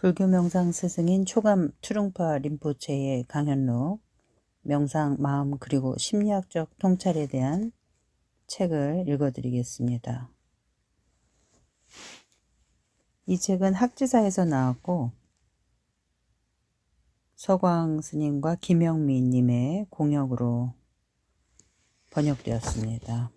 불교 명상 스승인 초감 투룽파 림포체의 강현록 명상 마음 그리고 심리학적 통찰에 대한 책을 읽어드리겠습니다. 이 책은 학지사에서 나왔고 서광 스님과 김영미 님의 공역으로 번역되었습니다.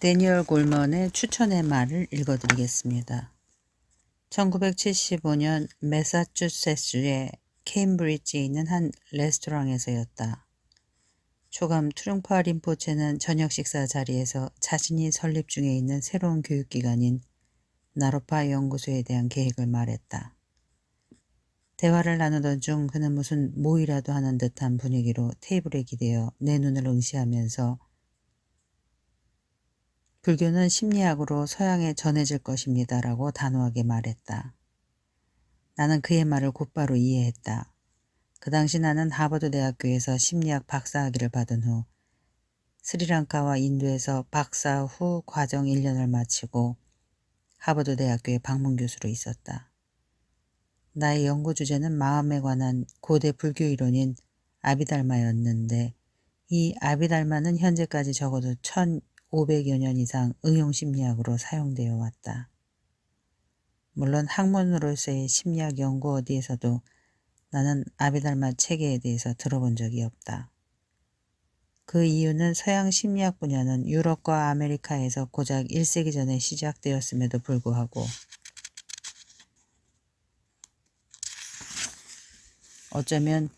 데니얼 골먼의 추천의 말을 읽어드리겠습니다. 1975년 매사추세츠의 케임브리지에 있는 한 레스토랑에서였다. 초감 투릉파 림포체는 저녁 식사 자리에서 자신이 설립 중에 있는 새로운 교육기관인 나로파 연구소에 대한 계획을 말했다. 대화를 나누던 중 그는 무슨 모이라도 하는 듯한 분위기로 테이블에 기대어 내 눈을 응시하면서 불교는 심리학으로 서양에 전해질 것입니다. 라고 단호하게 말했다. 나는 그의 말을 곧바로 이해했다. 그 당시 나는 하버드 대학교에서 심리학 박사학위를 받은 후 스리랑카와 인도에서 박사 후 과정 1년을 마치고 하버드 대학교의 방문 교수로 있었다. 나의 연구 주제는 마음에 관한 고대 불교 이론인 아비달마였는데 이 아비달마는 현재까지 적어도 500여 년 이상 응용 심리학으로 사용되어 왔다. 물론 학문으로서의 심리학 연구 어디에서도 나는 아비달마 체계에 대해서 들어본 적이 없다. 그 이유는 서양 심리학 분야는 유럽과 아메리카에서 고작 1세기 전에 시작되었음에도 불구하고 어쩌면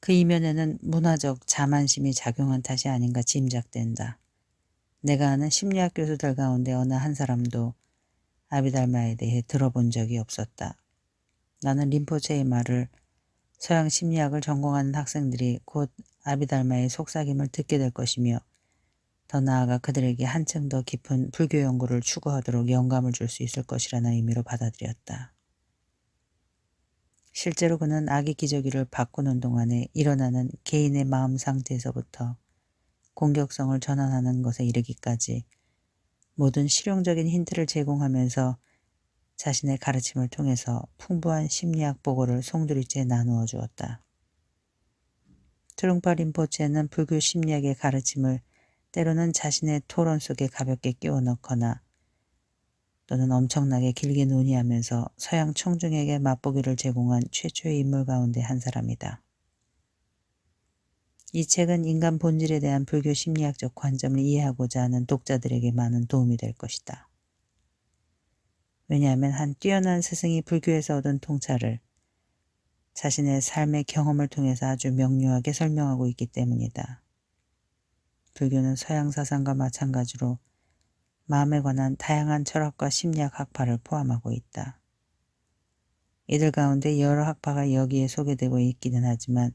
그 이면에는 문화적 자만심이 작용한 탓이 아닌가 짐작된다. 내가 아는 심리학 교수들 가운데 어느 한 사람도 아비달마에 대해 들어본 적이 없었다. 나는 림포체의 말을 서양 심리학을 전공하는 학생들이 곧 아비달마의 속삭임을 듣게 될 것이며 더 나아가 그들에게 한층 더 깊은 불교 연구를 추구하도록 영감을 줄 수 있을 것이라는 의미로 받아들였다. 실제로 그는 아기 기저귀를 바꾸는 동안에 일어나는 개인의 마음 상태에서부터 공격성을 전환하는 것에 이르기까지 모든 실용적인 힌트를 제공하면서 자신의 가르침을 통해서 풍부한 심리학 보고를 송두리째 나누어 주었다. 트룽파 림포체는 불교 심리학의 가르침을 때로는 자신의 토론 속에 가볍게 끼워 넣거나 또는 엄청나게 길게 논의하면서 서양 청중에게 맛보기를 제공한 최초의 인물 가운데 한 사람이다. 이 책은 인간 본질에 대한 불교 심리학적 관점을 이해하고자 하는 독자들에게 많은 도움이 될 것이다. 왜냐하면 한 뛰어난 스승이 불교에서 얻은 통찰을 자신의 삶의 경험을 통해서 아주 명료하게 설명하고 있기 때문이다. 불교는 서양 사상과 마찬가지로 마음에 관한 다양한 철학과 심리학 학파를 포함하고 있다. 이들 가운데 여러 학파가 여기에 소개되고 있기는 하지만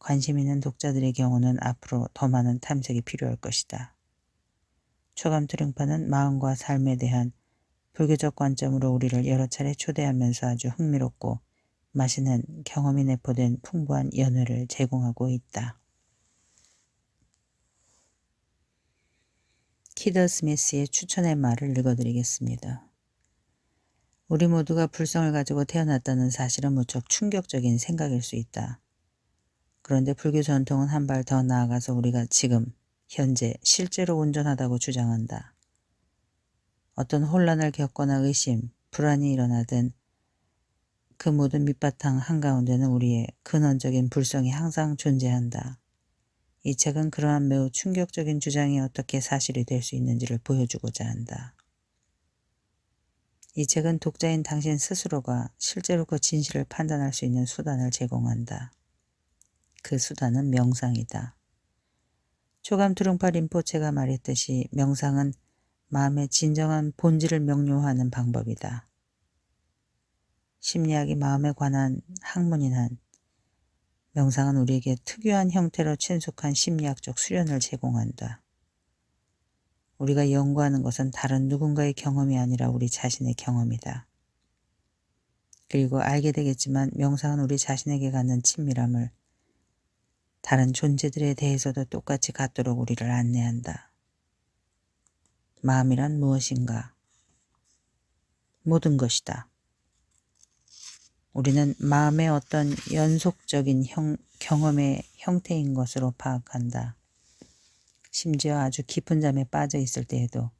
관심 있는 독자들의 경우는 앞으로 더 많은 탐색이 필요할 것이다. 초감 투령파는 마음과 삶에 대한 불교적 관점으로 우리를 여러 차례 초대하면서 아주 흥미롭고 맛있는 경험이 내포된 풍부한 연회를 제공하고 있다. 키더 스미스의 추천의 말을 읽어드리겠습니다. 우리 모두가 불성을 가지고 태어났다는 사실은 무척 충격적인 생각일 수 있다. 그런데 불교 전통은 한 발 더 나아가서 우리가 지금 현재 실제로 온전하다고 주장한다. 어떤 혼란을 겪거나 의심, 불안이 일어나든 그 모든 밑바탕 한가운데는 우리의 근원적인 불성이 항상 존재한다. 이 책은 그러한 매우 충격적인 주장이 어떻게 사실이 될 수 있는지를 보여주고자 한다. 이 책은 독자인 당신 스스로가 실제로 그 진실을 판단할 수 있는 수단을 제공한다. 그 수단은 명상이다. 초감 두릉파 림포체가 말했듯이 명상은 마음의 진정한 본질을 명료하는 방법이다. 심리학이 마음에 관한 학문인 한 명상은 우리에게 특유한 형태로 친숙한 심리학적 수련을 제공한다. 우리가 연구하는 것은 다른 누군가의 경험이 아니라 우리 자신의 경험이다. 그리고 알게 되겠지만 명상은 우리 자신에게 갖는 친밀함을 다른 존재들에 대해서도 똑같이 갖도록 우리를 안내한다. 마음이란 무엇인가? 모든 것이다. 우리는 마음의 어떤 연속적인 형, 경험의 형태인 것으로 파악한다. 심지어 아주 깊은 잠에 빠져 있을 때에도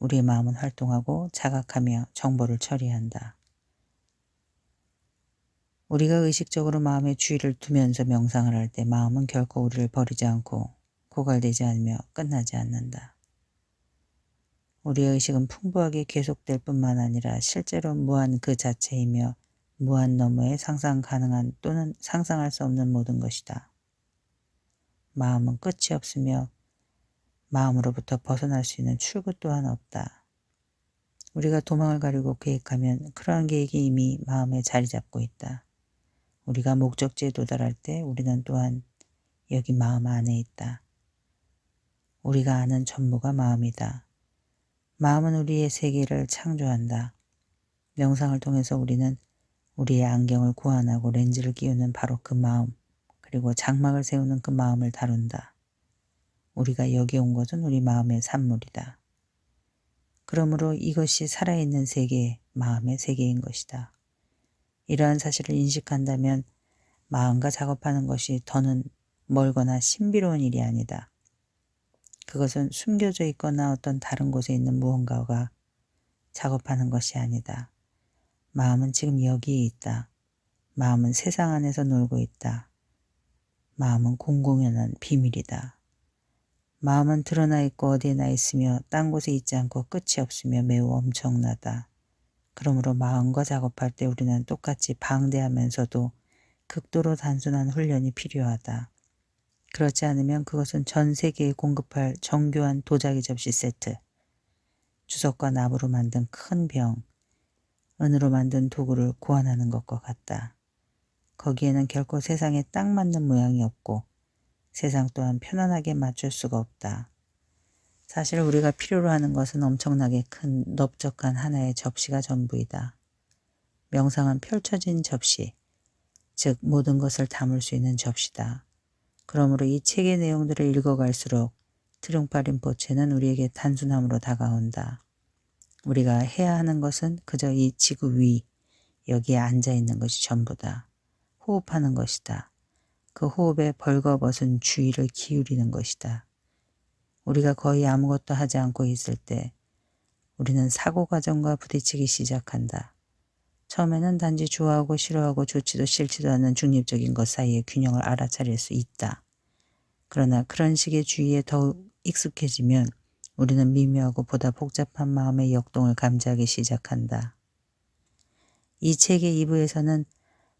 우리의 마음은 활동하고 자각하며 정보를 처리한다. 우리가 의식적으로 마음의 주의를 두면서 명상을 할 때 마음은 결코 우리를 버리지 않고 고갈되지 않으며 끝나지 않는다. 우리의 의식은 풍부하게 계속될 뿐만 아니라 실제로 무한 그 자체이며 무한 너머의 상상 가능한 또는 상상할 수 없는 모든 것이다. 마음은 끝이 없으며 마음으로부터 벗어날 수 있는 출구 또한 없다. 우리가 도망을 가리고 계획하면 그러한 계획이 이미 마음에 자리 잡고 있다. 우리가 목적지에 도달할 때 우리는 또한 여기 마음 안에 있다. 우리가 아는 전부가 마음이다. 마음은 우리의 세계를 창조한다. 명상을 통해서 우리는 우리의 안경을 고안하고 렌즈를 끼우는 바로 그 마음, 그리고 장막을 세우는 그 마음을 다룬다. 우리가 여기 온 것은 우리 마음의 산물이다. 그러므로 이것이 살아있는 세계, 마음의 세계인 것이다. 이러한 사실을 인식한다면 마음과 작업하는 것이 더는 멀거나 신비로운 일이 아니다. 그것은 숨겨져 있거나 어떤 다른 곳에 있는 무언가가 작업하는 것이 아니다. 마음은 지금 여기에 있다. 마음은 세상 안에서 놀고 있다. 마음은 공공연한 비밀이다. 마음은 드러나 있고 어디에나 있으며 딴 곳에 있지 않고 끝이 없으며 매우 엄청나다. 그러므로 마음과 작업할 때 우리는 똑같이 방대하면서도 극도로 단순한 훈련이 필요하다. 그렇지 않으면 그것은 전 세계에 공급할 정교한 도자기 접시 세트, 주석과 나무로 만든 큰 병, 은으로 만든 도구를 고안하는 것과 같다. 거기에는 결코 세상에 딱 맞는 모양이 없고 세상 또한 편안하게 맞출 수가 없다. 사실 우리가 필요로 하는 것은 엄청나게 큰 넓적한 하나의 접시가 전부이다. 명상은 펼쳐진 접시, 즉 모든 것을 담을 수 있는 접시다. 그러므로 이 책의 내용들을 읽어갈수록 트릉파 림포체는 우리에게 단순함으로 다가온다. 우리가 해야 하는 것은 그저 이 지구 위 여기에 앉아 있는 것이 전부다. 호흡하는 것이다. 그 호흡에 벌거벗은 주의를 기울이는 것이다. 우리가 거의 아무것도 하지 않고 있을 때 우리는 사고 과정과 부딪히기 시작한다. 처음에는 단지 좋아하고 싫어하고 좋지도 싫지도 않은 중립적인 것 사이의 균형을 알아차릴 수 있다. 그러나 그런 식의 주의에 더욱 익숙해지면 우리는 미묘하고 보다 복잡한 마음의 역동을 감지하기 시작한다. 이 책의 2부에서는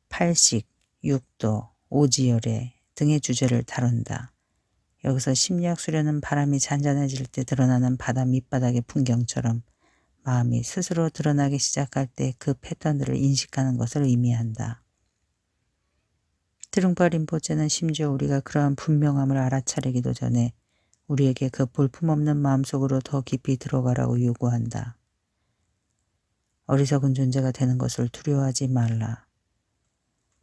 팔식, 육도, 오지열애 등의 주제를 다룬다. 여기서 심리학 수련은 바람이 잔잔해질 때 드러나는 바다 밑바닥의 풍경처럼 마음이 스스로 드러나기 시작할 때 그 패턴들을 인식하는 것을 의미한다. 트릉파 림포체는 심지어 우리가 그러한 분명함을 알아차리기도 전에 우리에게 그 볼품없는 마음속으로 더 깊이 들어가라고 요구한다. 어리석은 존재가 되는 것을 두려워하지 말라.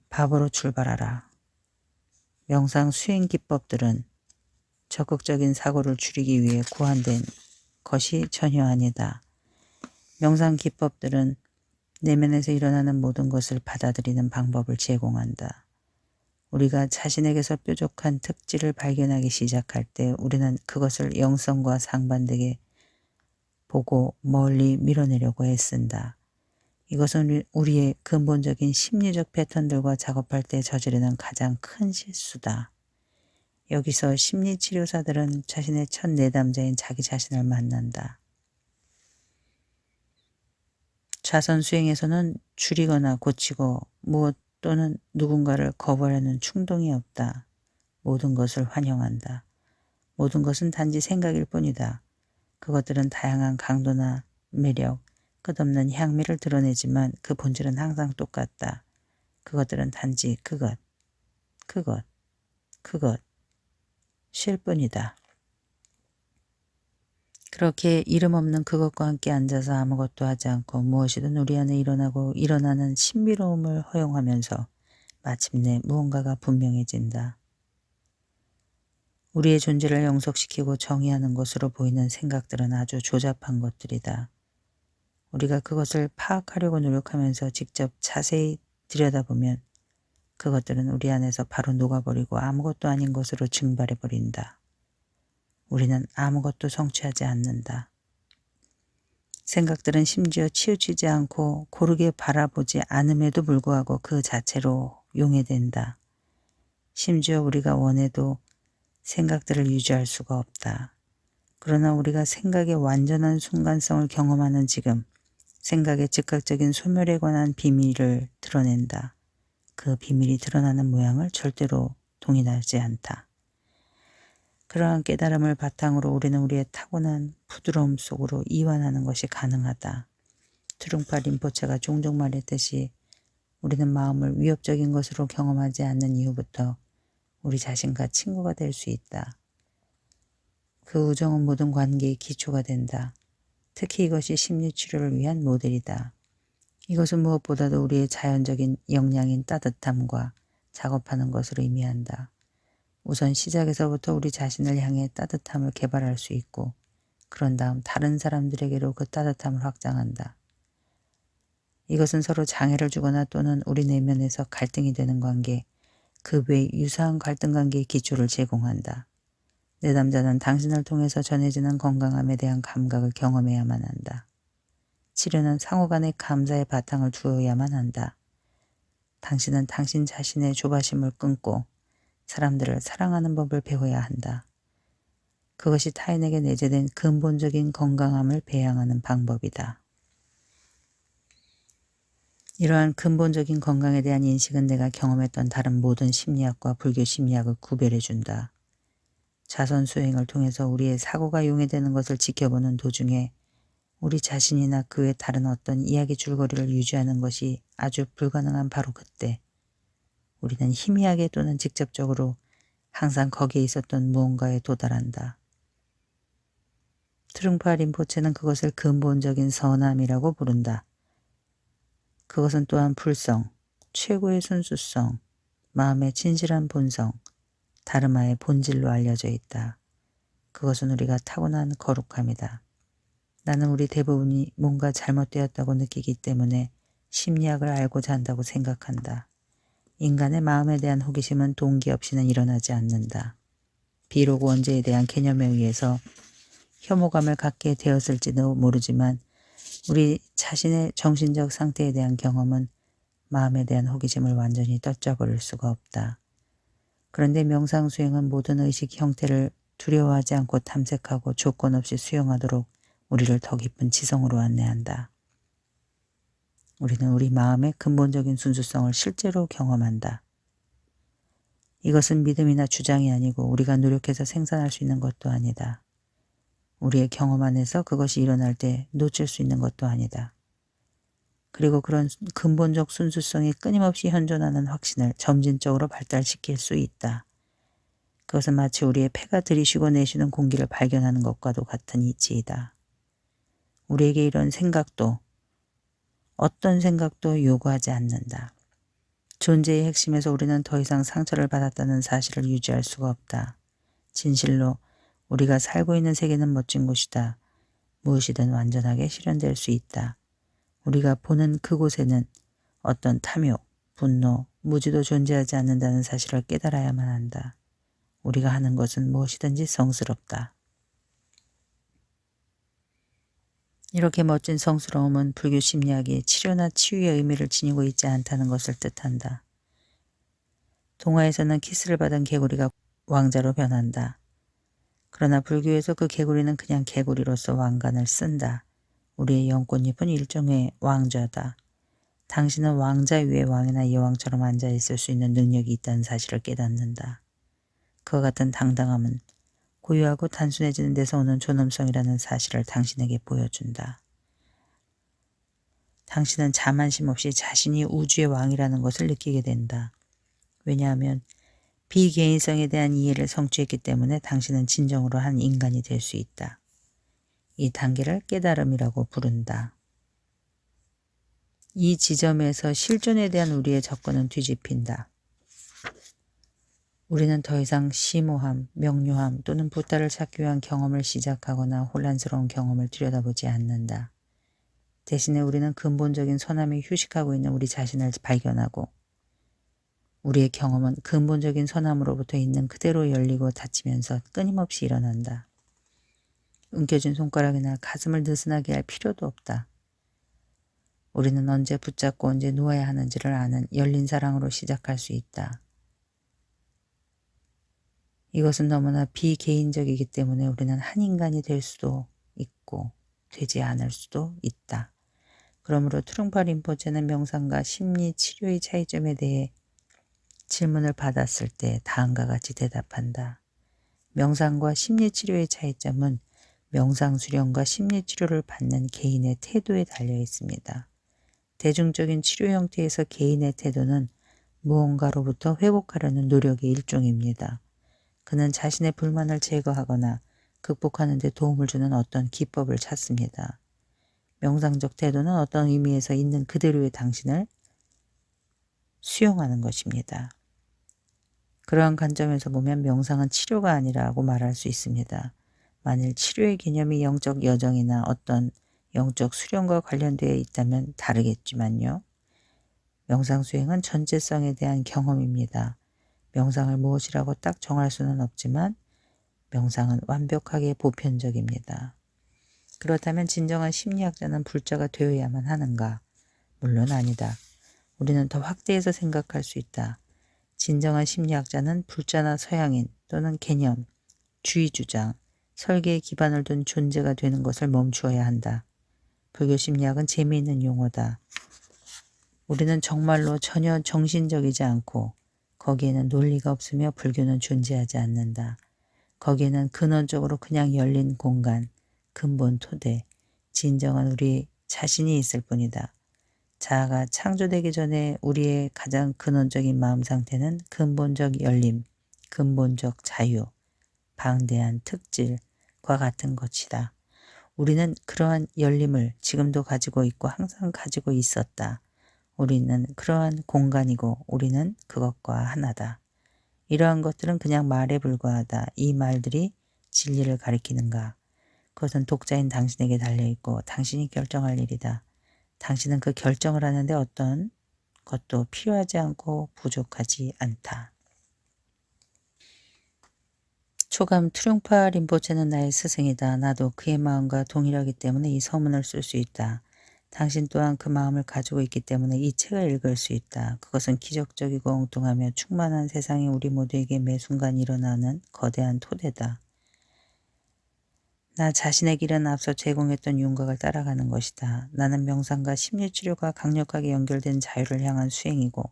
바보로 출발하라. 명상 수행 기법들은 적극적인 사고를 줄이기 위해 구한된 것이 전혀 아니다. 명상 기법들은 내면에서 일어나는 모든 것을 받아들이는 방법을 제공한다. 우리가 자신에게서 뾰족한 특질을 발견하기 시작할 때 우리는 그것을 영성과 상반되게 보고 멀리 밀어내려고 애쓴다. 이것은 우리의 근본적인 심리적 패턴들과 작업할 때 저지르는 가장 큰 실수다. 여기서 심리치료사들은 자신의 첫 내담자인 자기 자신을 만난다. 자선 수행에서는 줄이거나 고치고 무엇 또는 누군가를 거부하려는 충동이 없다. 모든 것을 환영한다. 모든 것은 단지 생각일 뿐이다. 그것들은 다양한 강도나 매력, 끝없는 향미를 드러내지만 그 본질은 항상 똑같다. 그것들은 단지 그것, 그것, 그것, 쉴 뿐이다. 그렇게 이름 없는 그것과 함께 앉아서 아무것도 하지 않고 무엇이든 우리 안에 일어나고 일어나는 신비로움을 허용하면서 마침내 무언가가 분명해진다. 우리의 존재를 영속시키고 정의하는 것으로 보이는 생각들은 아주 조잡한 것들이다. 우리가 그것을 파악하려고 노력하면서 직접 자세히 들여다보면 그것들은 우리 안에서 바로 녹아버리고 아무것도 아닌 것으로 증발해버린다. 우리는 아무것도 성취하지 않는다. 생각들은 심지어 치우치지 않고 고르게 바라보지 않음에도 불구하고 그 자체로 용해된다. 심지어 우리가 원해도 생각들을 유지할 수가 없다. 그러나 우리가 생각의 완전한 순간성을 경험하는 지금 생각의 즉각적인 소멸에 관한 비밀을 드러낸다. 그 비밀이 드러나는 모양을 절대로 동의하지 않다. 그러한 깨달음을 바탕으로 우리는 우리의 타고난 부드러움 속으로 이완하는 것이 가능하다. 트룽파 림포체가 종종 말했듯이 우리는 마음을 위협적인 것으로 경험하지 않는 이후부터 우리 자신과 친구가 될 수 있다. 그 우정은 모든 관계의 기초가 된다. 특히 이것이 심리치료를 위한 모델이다. 이것은 무엇보다도 우리의 자연적인 역량인 따뜻함과 작업하는 것을 의미한다. 우선 시작에서부터 우리 자신을 향해 따뜻함을 개발할 수 있고 그런 다음 다른 사람들에게로 그 따뜻함을 확장한다. 이것은 서로 장애를 주거나 또는 우리 내면에서 갈등이 되는 관계, 그 외 유사한 갈등 관계의 기초를 제공한다. 내 남자는 당신을 통해서 전해지는 건강함에 대한 감각을 경험해야만 한다. 치료는 상호간의 감사의 바탕을 두어야만 한다. 당신은 당신 자신의 조바심을 끊고 사람들을 사랑하는 법을 배워야 한다. 그것이 타인에게 내재된 근본적인 건강함을 배양하는 방법이다. 이러한 근본적인 건강에 대한 인식은 내가 경험했던 다른 모든 심리학과 불교 심리학을 구별해 준다. 자선 수행을 통해서 우리의 사고가 용해되는 것을 지켜보는 도중에 우리 자신이나 그 외 다른 어떤 이야기 줄거리를 유지하는 것이 아주 불가능한 바로 그때 우리는 희미하게 또는 직접적으로 항상 거기에 있었던 무언가에 도달한다. 트릉파 림포체는 그것을 근본적인 선함이라고 부른다. 그것은 또한 불성, 최고의 순수성, 마음의 진실한 본성, 다르마의 본질로 알려져 있다. 그것은 우리가 타고난 거룩함이다. 나는 우리 대부분이 뭔가 잘못되었다고 느끼기 때문에 심리학을 알고자 한다고 생각한다. 인간의 마음에 대한 호기심은 동기 없이는 일어나지 않는다. 비록 원죄에 대한 개념에 의해서 혐오감을 갖게 되었을지도 모르지만 우리 자신의 정신적 상태에 대한 경험은 마음에 대한 호기심을 완전히 떨쳐버릴 수가 없다. 그런데 명상 수행은 모든 의식 형태를 두려워하지 않고 탐색하고 조건 없이 수용하도록 우리를 더 깊은 지성으로 안내한다. 우리는 우리 마음의 근본적인 순수성을 실제로 경험한다. 이것은 믿음이나 주장이 아니고 우리가 노력해서 생산할 수 있는 것도 아니다. 우리의 경험 안에서 그것이 일어날 때 놓칠 수 있는 것도 아니다. 그리고 그런 근본적 순수성이 끊임없이 현존하는 확신을 점진적으로 발달시킬 수 있다. 그것은 마치 우리의 폐가 들이쉬고 내쉬는 공기를 발견하는 것과도 같은 이치이다. 우리에게 이런 생각도 어떤 생각도 요구하지 않는다. 존재의 핵심에서 우리는 더 이상 상처를 받았다는 사실을 유지할 수가 없다. 진실로 우리가 살고 있는 세계는 멋진 곳이다. 무엇이든 완전하게 실현될 수 있다. 우리가 보는 그곳에는 어떤 탐욕, 분노, 무지도 존재하지 않는다는 사실을 깨달아야만 한다. 우리가 하는 것은 무엇이든지 성스럽다. 이렇게 멋진 성스러움은 불교 심리학이 치료나 치유의 의미를 지니고 있지 않다는 것을 뜻한다. 동화에서는 키스를 받은 개구리가 왕자로 변한다. 그러나 불교에서 그 개구리는 그냥 개구리로서 왕관을 쓴다. 우리의 영꽃잎은 일종의 왕좌다. 당신은 왕자 위에 왕이나 여왕처럼 앉아 있을 수 있는 능력이 있다는 사실을 깨닫는다. 그와 같은 당당함은 고유하고 단순해지는 데서 오는 존엄성이라는 사실을 당신에게 보여준다. 당신은 자만심 없이 자신이 우주의 왕이라는 것을 느끼게 된다. 왜냐하면 비개인성에 대한 이해를 성취했기 때문에 당신은 진정으로 한 인간이 될 수 있다. 이 단계를 깨달음이라고 부른다. 이 지점에서 실존에 대한 우리의 접근은 뒤집힌다. 우리는 더 이상 심오함, 명료함 또는 붓다를 찾기 위한 경험을 시작하거나 혼란스러운 경험을 들여다보지 않는다. 대신에 우리는 근본적인 선함이 휴식하고 있는 우리 자신을 발견하고 우리의 경험은 근본적인 선함으로부터 있는 그대로 열리고 닫히면서 끊임없이 일어난다. 움켜쥔 손가락이나 가슴을 느슨하게 할 필요도 없다. 우리는 언제 붙잡고 언제 누워야 하는지를 아는 열린 사랑으로 시작할 수 있다. 이것은 너무나 비개인적이기 때문에 우리는 한 인간이 될 수도 있고 되지 않을 수도 있다. 그러므로 트룽파 림포체는 명상과 심리 치료의 차이점에 대해 질문을 받았을 때 다음과 같이 대답한다. 명상과 심리 치료의 차이점은 명상 수련과 심리 치료를 받는 개인의 태도에 달려 있습니다. 대중적인 치료 형태에서 개인의 태도는 무언가로부터 회복하려는 노력의 일종입니다. 그는 자신의 불만을 제거하거나 극복하는 데 도움을 주는 어떤 기법을 찾습니다. 명상적 태도는 어떤 의미에서 있는 그대로의 당신을 수용하는 것입니다. 그러한 관점에서 보면 명상은 치료가 아니라고 말할 수 있습니다. 만일 치료의 개념이 영적 여정이나 어떤 영적 수련과 관련되어 있다면 다르겠지만요. 명상 수행은 전체성에 대한 경험입니다. 명상을 무엇이라고 딱 정할 수는 없지만 명상은 완벽하게 보편적입니다. 그렇다면 진정한 심리학자는 불자가 되어야만 하는가? 물론 아니다. 우리는 더 확대해서 생각할 수 있다. 진정한 심리학자는 불자나 서양인 또는 개념, 주의 주장, 설계에 기반을 둔 존재가 되는 것을 멈추어야 한다. 불교 심리학은 재미있는 용어다. 우리는 정말로 전혀 정신적이지 않고 거기에는 논리가 없으며 불교는 존재하지 않는다. 거기에는 근원적으로 그냥 열린 공간, 근본 토대, 진정한 우리 자신이 있을 뿐이다. 자아가 창조되기 전에 우리의 가장 근원적인 마음 상태는 근본적 열림, 근본적 자유, 방대한 특질과 같은 것이다. 우리는 그러한 열림을 지금도 가지고 있고 항상 가지고 있었다. 우리는 그러한 공간이고 우리는 그것과 하나다. 이러한 것들은 그냥 말에 불과하다. 이 말들이 진리를 가리키는가? 그것은 독자인 당신에게 달려있고 당신이 결정할 일이다. 당신은 그 결정을 하는데 어떤 것도 필요하지 않고 부족하지 않다. 초감 트룽파 림보체는 나의 스승이다. 나도 그의 마음과 동일하기 때문에 이 서문을 쓸 수 있다. 당신 또한 그 마음을 가지고 있기 때문에 이 책을 읽을 수 있다. 그것은 기적적이고 엉뚱하며 충만한 세상이 우리 모두에게 매 순간 일어나는 거대한 토대다. 나 자신의 길은 앞서 제공했던 윤곽을 따라가는 것이다. 나는 명상과 심리치료가 강력하게 연결된 자유를 향한 수행이고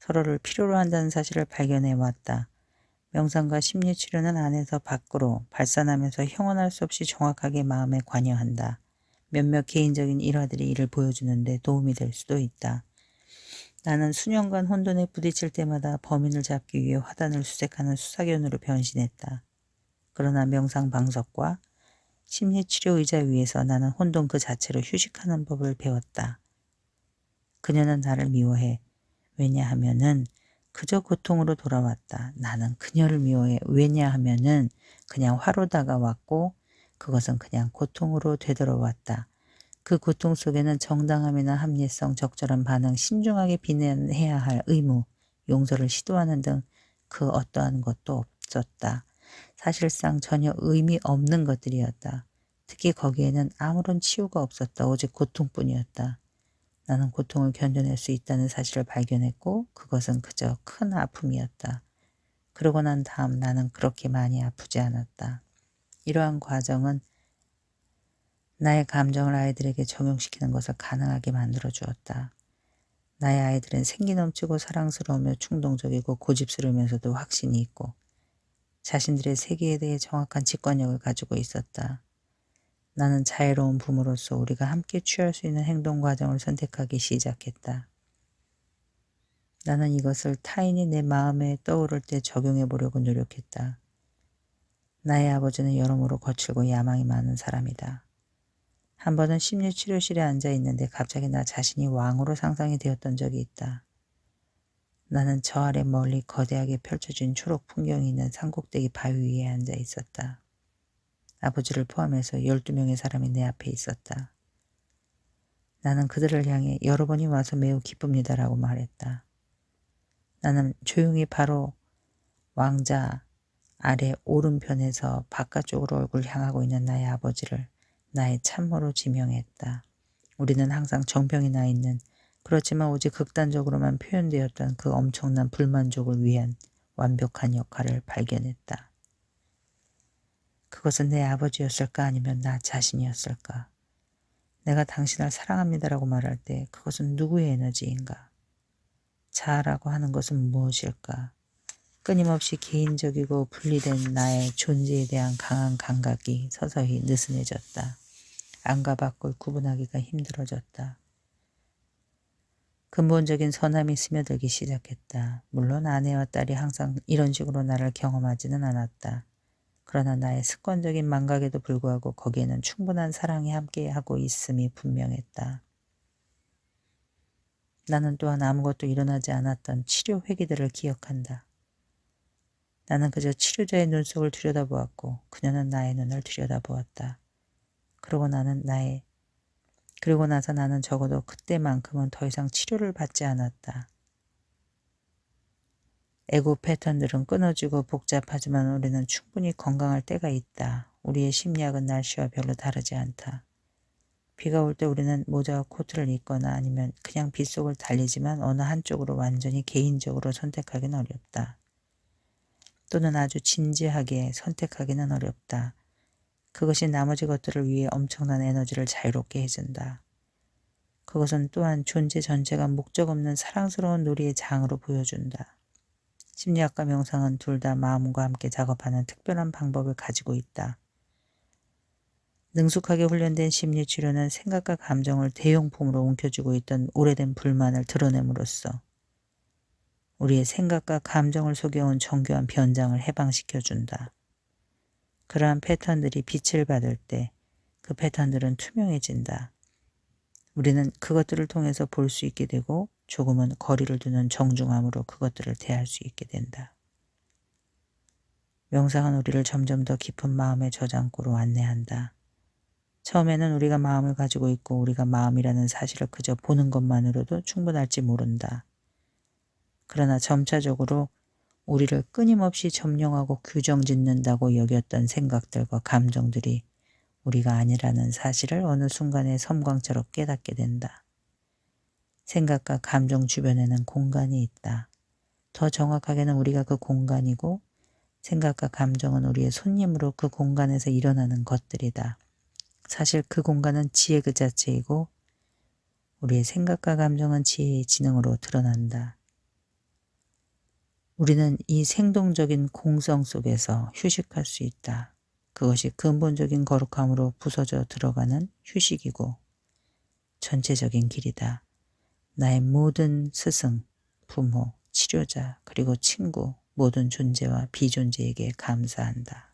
서로를 필요로 한다는 사실을 발견해 왔다. 명상과 심리치료는 안에서 밖으로 발산하면서 형언할 수 없이 정확하게 마음에 관여한다. 몇몇 개인적인 일화들이 이를 보여주는데 도움이 될 수도 있다. 나는 수년간 혼돈에 부딪힐 때마다 범인을 잡기 위해 화단을 수색하는 수사견으로 변신했다. 그러나 명상 방석과 심리치료 의자 위에서 나는 혼돈 그 자체로 휴식하는 법을 배웠다. 그녀는 나를 미워해. 왜냐하면은 그저 고통으로 돌아왔다. 나는 그녀를 미워해. 왜냐하면은 그냥 화로 다가왔고 그것은 그냥 고통으로 되돌아왔다. 그 고통 속에는 정당함이나 합리성, 적절한 반응, 신중하게 비난해야 할 의무, 용서를 시도하는 등 그 어떠한 것도 없었다. 사실상 전혀 의미 없는 것들이었다. 특히 거기에는 아무런 치유가 없었다. 오직 고통뿐이었다. 나는 고통을 견뎌낼 수 있다는 사실을 발견했고 그것은 그저 큰 아픔이었다. 그러고 난 다음 나는 그렇게 많이 아프지 않았다. 이러한 과정은 나의 감정을 아이들에게 적용시키는 것을 가능하게 만들어 주었다. 나의 아이들은 생기 넘치고 사랑스러우며 충동적이고 고집스러우면서도 확신이 있고 자신들의 세계에 대해 정확한 직관력을 가지고 있었다. 나는 자유로운 부모로서 우리가 함께 취할 수 있는 행동 과정을 선택하기 시작했다. 나는 이것을 타인이 내 마음에 떠오를 때 적용해 보려고 노력했다. 나의 아버지는 여러모로 거칠고 야망이 많은 사람이다. 한 번은 심리치료실에 앉아 있는데 갑자기 나 자신이 왕으로 상상이 되었던 적이 있다. 나는 저 아래 멀리 거대하게 펼쳐진 초록 풍경이 있는 산꼭대기 바위 위에 앉아 있었다. 아버지를 포함해서 12명의 사람이 내 앞에 있었다. 나는 그들을 향해 여러분이 와서 매우 기쁩니다라고 말했다. 나는 조용히 바로 왕자 아래 오른편에서 바깥쪽으로 얼굴 향하고 있는 나의 아버지를 나의 참모로 지명했다. 우리는 항상 정병이 나 있는 그렇지만 오직 극단적으로만 표현되었던 그 엄청난 불만족을 위한 완벽한 역할을 발견했다. 그것은 내 아버지였을까 아니면 나 자신이었을까? 내가 당신을 사랑합니다라고 말할 때 그것은 누구의 에너지인가? 자아라고 하는 것은 무엇일까? 끊임없이 개인적이고 분리된 나의 존재에 대한 강한 감각이 서서히 느슨해졌다. 안과 밖을 구분하기가 힘들어졌다. 근본적인 선함이 스며들기 시작했다. 물론 아내와 딸이 항상 이런 식으로 나를 경험하지는 않았다. 그러나 나의 습관적인 망각에도 불구하고 거기에는 충분한 사랑이 함께하고 있음이 분명했다. 나는 또한 아무것도 일어나지 않았던 치료 회기들을 기억한다. 나는 그저 치료자의 눈속을 들여다보았고 그녀는 나의 눈을 들여다보았다. 그러고 나는 나의 그리고 나서 나는 적어도 그때만큼은 더 이상 치료를 받지 않았다. 에고 패턴들은 끊어지고 복잡하지만 우리는 충분히 건강할 때가 있다. 우리의 심리학은 날씨와 별로 다르지 않다. 비가 올 때 우리는 모자와 코트를 입거나 아니면 그냥 빗속을 달리지만 어느 한쪽으로 완전히 개인적으로 선택하기는 어렵다. 또는 아주 진지하게 선택하기는 어렵다. 그것이 나머지 것들을 위해 엄청난 에너지를 자유롭게 해준다. 그것은 또한 존재 전체가 목적 없는 사랑스러운 놀이의 장으로 보여준다. 심리학과 명상은 둘 다 마음과 함께 작업하는 특별한 방법을 가지고 있다. 능숙하게 훈련된 심리치료는 생각과 감정을 대용품으로 움켜쥐고 있던 오래된 불만을 드러냄으로써 우리의 생각과 감정을 속여온 정교한 변장을 해방시켜준다. 그러한 패턴들이 빛을 받을 때 그 패턴들은 투명해진다. 우리는 그것들을 통해서 볼 수 있게 되고 조금은 거리를 두는 정중함으로 그것들을 대할 수 있게 된다. 명상은 우리를 점점 더 깊은 마음의 저장고로 안내한다. 처음에는 우리가 마음을 가지고 있고 우리가 마음이라는 사실을 그저 보는 것만으로도 충분할지 모른다. 그러나 점차적으로 우리를 끊임없이 점령하고 규정 짓는다고 여겼던 생각들과 감정들이 우리가 아니라는 사실을 어느 순간에 섬광처럼 깨닫게 된다. 생각과 감정 주변에는 공간이 있다. 더 정확하게는 우리가 그 공간이고 생각과 감정은 우리의 손님으로 그 공간에서 일어나는 것들이다. 사실 그 공간은 지혜 그 자체이고 우리의 생각과 감정은 지혜의 지능으로 드러난다. 우리는 이 생동적인 공성 속에서 휴식할 수 있다. 그것이 근본적인 거룩함으로 부서져 들어가는 휴식이고 전체적인 길이다. 나의 모든 스승, 부모, 치료자, 그리고 친구, 모든 존재와 비존재에게 감사한다.